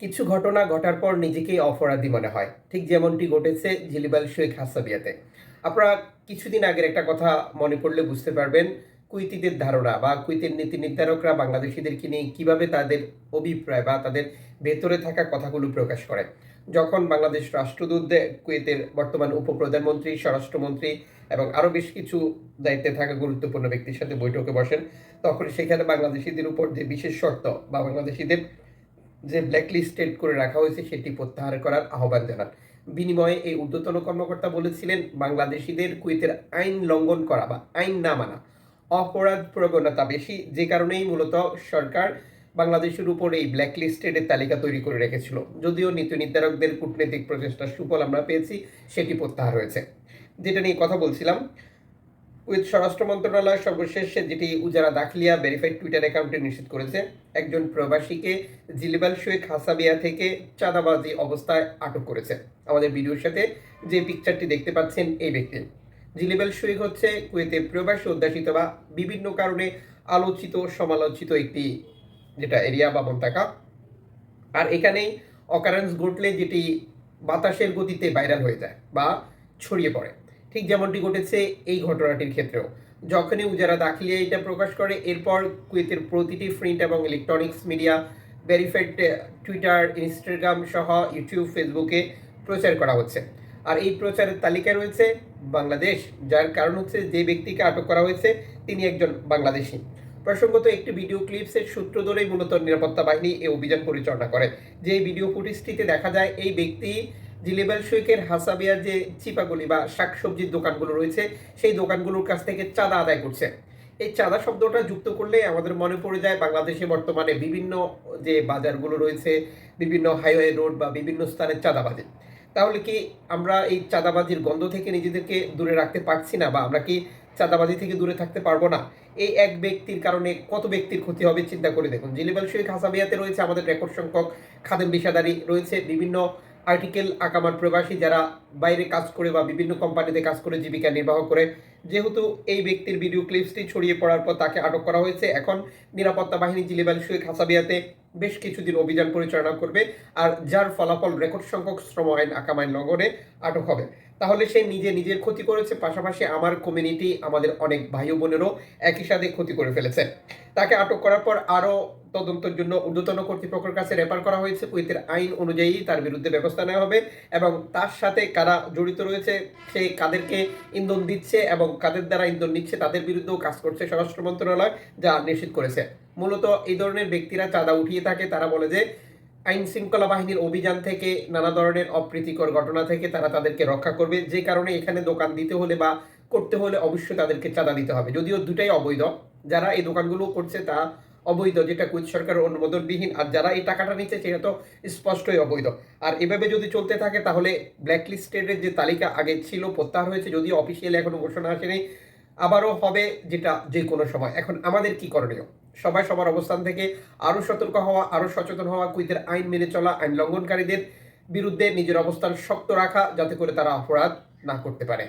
কিছু ঘটনা ঘটার পর নিজেকেই অপরাধী মনে হয়। ঠিক যেমনটি ঘটেছে জিলিবাল শেখ হাসাবিয়াতে। আপনারা কিছুদিন আগের একটা কথা মনে করলে বুঝতে পারবেন, কুইতিদের ধারণা বা কুইতির নীতি নির্ধারকরা বাংলাদেশিদেরকে নিয়ে কীভাবে তাদের অভিপ্রায় বা তাদের ভেতরে থাকা কথাগুলো প্রকাশ করে। যখন বাংলাদেশ রাষ্ট্রদূত কুয়েতের বর্তমান উপপ্রধানমন্ত্রী, স্বরাষ্ট্রমন্ত্রী এবং আরও বেশ কিছু দায়িত্বে থাকা গুরুত্বপূর্ণ ব্যক্তির সাথে বৈঠকে বসেন, তখন সেখানে বাংলাদেশিদের উপর যে বিশেষ শর্ত বা বাংলাদেশিদের যে ব্ল্যাকলিস্টেড করে রাখা হয়েছে, সেটি প্রত্যাহার করার আহ্বান জানান। বিনিময়ে এই ঊর্ধ্বতন কর্মকর্তা বলেছিলেন, বাংলাদেশিদের কুয়েতের আইন লঙ্ঘন করা বা আইন না মানা অপরাধ প্রবণতা বেশি। যে কারণেই মূলত সরকার বাংলাদেশের উপর এই ব্ল্যাকলিস্টেডের তালিকা তৈরি করে রেখেছিল। যদিও নীতি নির্ধারকদের কূটনৈতিক প্রচেষ্টার সুফল আমরা পেয়েছি, সেটি প্রত্যাহার হয়েছে। যেটা নিয়ে কথা বলছিলাম উইথ স্বরাষ্ট্র মন্ত্রণালয় সর্বশেষ যেটি উজারা দাখলিয়া ভেরিফাইড টুইটার অ্যাকাউন্টে নিশ্চিত করেছে, একজন প্রবাসীকে জিলিবাল শেখ হাসাবিয়া থেকে চাঁদাবাজি অবস্থায় আটক করেছে। আমাদের ভিডিওর সাথে যে পিকচারটি দেখতে পাচ্ছেন এই ব্যক্তি। জিলিবাল শেখ হচ্ছে কুয়েতে প্রবাসী উদ্যাসিত বা বিভিন্ন কারণে আলোচিত, সমালোচিত একটি যেটা এরিয়া বা মন্তাকা আর এখানেই অকারেন্স ঘটলে যেটি বাতাসের গতিতে ভাইরাল হয়ে যায় বা ছড়িয়ে পড়ে। ঠিক যেমনটি ঘটেছে এই ঘটনাটির ক্ষেত্রেও। যখনই উজারা দাখিলিয়া এটা প্রকাশ করে, এরপর কুয়েতের প্রতিটি প্রিন্ট এবং electronics media verified Twitter Instagram সহ ইউটিউব ফেসবুকে প্রচার করা হচ্ছে। আর এই প্রচারের তালিকায় রয়েছে বাংলাদেশ, যার কারণ হচ্ছে যে ব্যক্তিকে আটক করা হয়েছে, তিনি একজন বাংলাদেশি। প্রসঙ্গত একটি ভিডিও ক্লিপসের সূত্র ধরেই মূলত নিরাপত্তা বাহিনী এই অভিযান পরিচালনা করে। যে ভিডিও ফুটেজটিতে দেখা যায়, এই ব্যক্তি জিলেবেল শেখের হাসাবিয়ার যে চিপাগুলি বা শাকসবজির দোকানগুলো রয়েছে, সেই দোকানগুলোর কাছ থেকে চাঁদা আদায় করছে। এই চাঁদা শব্দটা যুক্ত করলে আমাদের মনে পড়ে যায়, বাংলাদেশে বর্তমানে বিভিন্ন যে বাজারগুলো রয়েছে, বিভিন্ন হাইওয়ে রোড বা বিভিন্ন স্থানে চাঁদাবাজি। তাহলে কি আমরা এই চাঁদাবাজির গন্ধ থেকে নিজেদেরকে দূরে রাখতে পারছি না বা আমরা কি চাঁদাবাজি থেকে দূরে থাকতে পারব না? এই এক ব্যক্তির কারণে কত ব্যক্তির ক্ষতি হবে, চিন্তা করে দেখুন। জিলিবাল শেখ হাসাবিয়াতে রয়েছে আমাদের রেকর্ড সংখ্যক খাদেম বিষাদারি রয়েছে, বিভিন্ন আর্টিকেল আকামার প্রবাসী যারা বাইরে কাজ করে বা বিভিন্ন কোম্পানিতে কাজ করে, জীবিকা নির্বাহ করে, যেহেতু এই ব্যক্তির ভিডিও ক্লিপসটি ছড়িয়ে পড়ার পর তাকে আটক করা হয়েছে, এখন নিরাপত্তা বাহিনী জিলিবাল শেখ হাসাবিয়াতে বেশ কিছুদিন অভিযান পরিচালনা করবে আর যার ফলাফল রেকর্ড সংখ্যক শ্রম আইন আকাম আইন লঙ্ঘনে আটক হবে। তাহলে সে নিজে নিজের ক্ষতি করেছে, পাশাপাশি আমার কমিউনিটি আমাদের অনেক ভাই বোনেরও একই সাথে ক্ষতি করে ফেলেছে। তাকে আটক করার পর আরও তদন্তের জন্য ঊর্ধ্বতন কর্তৃপক্ষের কাছে রেফার করা হয়েছে। কুয়েতের আইন অনুযায়ী তার বিরুদ্ধে ব্যবস্থা নেওয়া হবে এবং তার সাথে কারা জড়িত রয়েছে, সে কাদেরকে ইন্ধন দিচ্ছে এবং কাদের দ্বারা ইন্ধন নিচ্ছে তাদের বিরুদ্ধেও কাজ করছে স্বরাষ্ট্র মন্ত্রণালয় যা নিশ্চিত করেছে। মূলত এই ধরনের ব্যক্তিরা চাঁদা উঠিয়ে থাকে। তারা বলে যে, আইন শৃঙ্খলা বাহিনীর অভিযান থেকে নানা ধরনের অপ্রীতিকর ঘটনা থেকে তারা তাদেরকে রক্ষা করবে। যে কারণে এখানে দোকান দিতে হলে বা করতে হলে অবশ্যই তাদেরকে চাঁদা দিতে হবে। যদিও দুটাই অবৈধ যারা এই দোকানগুলো করছে তা অবৈধ, যেটা কুইত সরকারের অনুমোদনবিহীন। আর যারা এই টাকাটা নিচ্ছে সেটা তো স্পষ্টই অবৈধ। আর এভাবে যদি চলতে থাকে তাহলে ব্ল্যাকলিস্টেডের যে তালিকা আগে ছিল প্রত্যাহার হয়েছে, যদিও অফিসিয়াল এখনও ঘোষণা আসেনি, আবারও হবে যেটা যে কোনো সময়। এখন আমাদের কি করণীয়? সবাই সবার অবস্থান থেকে আরও সতর্ক হওয়া, আরও সচেতন হওয়া কুইতের আইন মেনে চলা, আইন লঙ্ঘনকারীদের বিরুদ্ধে নিজের অবস্থান শক্ত রাখা, যাতে করে তারা অপরাধ না করতে পারে।